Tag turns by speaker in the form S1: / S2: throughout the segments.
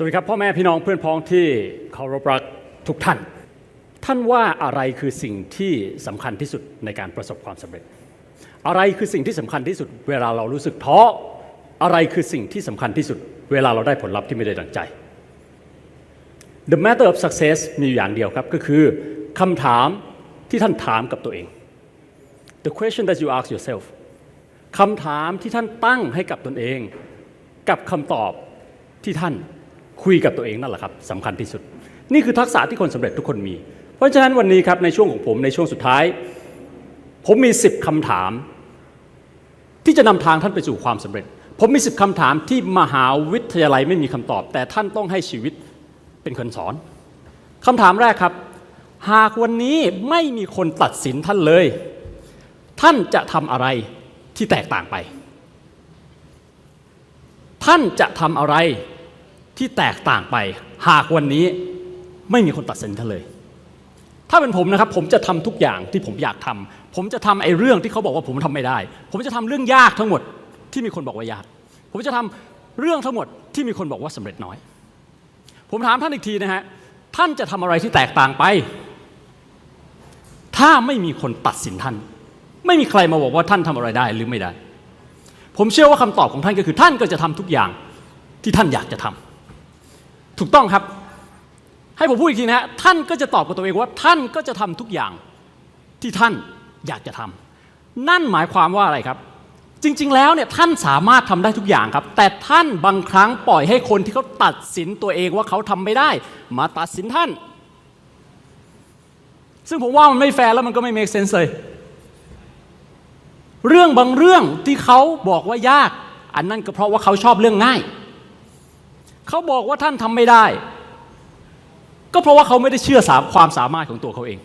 S1: สวัสดีครับ พ่อแม่พี่น้องเพื่อนพ้องที่เคารพรักทุกท่าน ท่านว่าอะไรคือสิ่งที่สำคัญที่สุดในการประสบความสำเร็จ อะไรคือสิ่งที่สำคัญที่สุด เวลาเรารู้สึกท้ออะไรคือสิ่งที่สำคัญที่สุด เวลาเราได้ผลลัพธ์ที่ไม่ได้ดังใจ The matter of success มีอยู่อย่างเดียวครับก็คือคำถามที่ท่านถามกับตัวเอง The question that you ask yourself คำถามที่ท่านตั้งให้กับตนเอง กับคำตอบที่ท่าน คุยกับตัวเองนั่นแหละครับสำคัญที่สุด นี่คือทักษะที่คนสำเร็จทุกคนมี เพราะฉะนั้นวันนี้ครับในช่วงของผมในช่วงสุดท้าย ผมมี 10คำถาม ที่จะนำทางท่านไปสู่ความสำเร็จ ผมมี 10คำถามที่มหาวิทยาลัยไม่มีคำตอบ แต่ท่านต้องให้ชีวิตเป็นคนสอนคำถามแรกครับ หากวันนี้ไม่มีคนตัดสินท่านเลย ท่านจะทำอะไรที่แตกต่างไป ท่านจะทำอะไร ที่แตกต่างไป หากวันนี้ไม่มีคนตัดสินท่านเลย ถ้าเป็นผมนะครับ ผมจะทำทุกอย่างที่ผมอยากทำผมจะทำไอ้เรื่องที่เขาบอกว่าผมทำไม่ได้ ผมจะทำเรื่องยากทั้งหมดที่มีคนบอกว่ายาก ผมจะทำเรื่องทั้งหมดที่มีคนบอกว่าสำเร็จน้อย ผมถามท่านอีกทีนะฮะท่านจะทำอะไรที่แตกต่างไป ถ้าไม่มีคนตัดสินท่าน ไม่มีใครมาบอกว่าท่านทำอะไรได้หรือไม่ได้ ผมเชื่อว่าคำตอบของท่านก็คือท่านก็จะทำทุกอย่างที่ท่านอยากจะทำ ถูกต้องครับ ให้ผมพูดอีกทีนะฮะท่านก็จะตอบกับตัวเองว่าท่านก็จะทำทุกอย่างที่ท่านอยากจะทำนั่นหมายความว่าอะไรครับ จริง ๆ แล้วเนี่ยท่านสามารถทำได้ทุกอย่างครับ แต่ท่านบางครั้งปล่อยให้คนที่เขาตัดสินตัวเองว่าเขาทำไม่ได้ มาตัดสินท่าน ซึ่งผมว่ามันไม่แฟร์แล้วมันก็ไม่ make sense เลยเรื่องบางเรื่องที่เขาบอกว่ายาก อันนั้นก็เพราะว่าเขาชอบเรื่องง่าย เขาบอกว่าท่านทำไม่ได้ ก็เพราะว่าเขาไม่ได้เชื่อสามความสามารถของตัวเขาเอง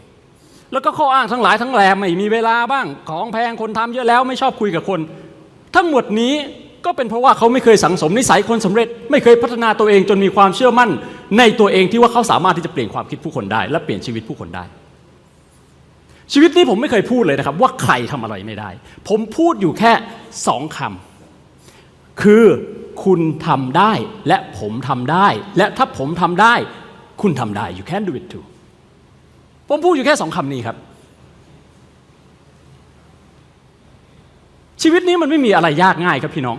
S1: แล้วก็ข้ออ้างทั้งหลายทั้งแหลมไม่มีเวลาบ้าง ของแพงคนทำเยอะแล้วไม่ชอบคุยกับคน ทั้งหมดนี้ก็เป็นเพราะว่าเขาไม่เคยสังสมนิสัยคนสำเร็จ ไม่เคยพัฒนาตัวเองจนมีความเชื่อมั่น ในตัวเองที่ว่าเขาสามารถที่จะเปลี่ยนความคิดผู้คนได้ และเปลี่ยนชีวิตผู้คนได้ ชีวิตนี้ผมไม่เคยพูดเลยนะครับ ว่าใครทำอะไรไม่ได้ ผมพูดอยู่แค่สองคำคือ คุณทำได้และผมทำได้ และถ้าผมทำได้ คุณทำได้ you can do it too ผมพูดอยู่แค่สองคำนี้ครับ ชีวิตนี้มันไม่มีอะไรยากง่ายครับพี่น้อง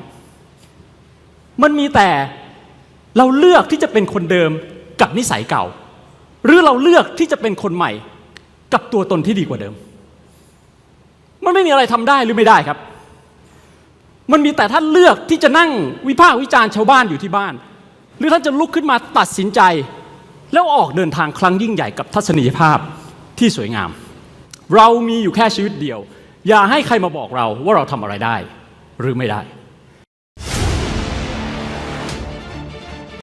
S1: มันมีแต่เราเลือกที่จะเป็นคนเดิมกับนิสัยเก่า หรือเราเลือกที่จะเป็นคนใหม่ กับตัวตนที่ดีกว่าเดิม มันไม่มีอะไรทำได้หรือไม่ได้ครับ มันมีแต่ท่านเลือกที่จะนั่งวิพากษ์วิจารณ์ชาวบ้านอยู่ที่บ้าน หรือท่านจะลุกขึ้นมาตัดสินใจ แล้วออกเดินทางครั้งยิ่งใหญ่กับทัศนียภาพที่สวยงาม เรามีอยู่แค่ชีวิตเดียว อย่าให้ใครมาบอกเราว่าเราทำอะไรได้หรือไม่ได้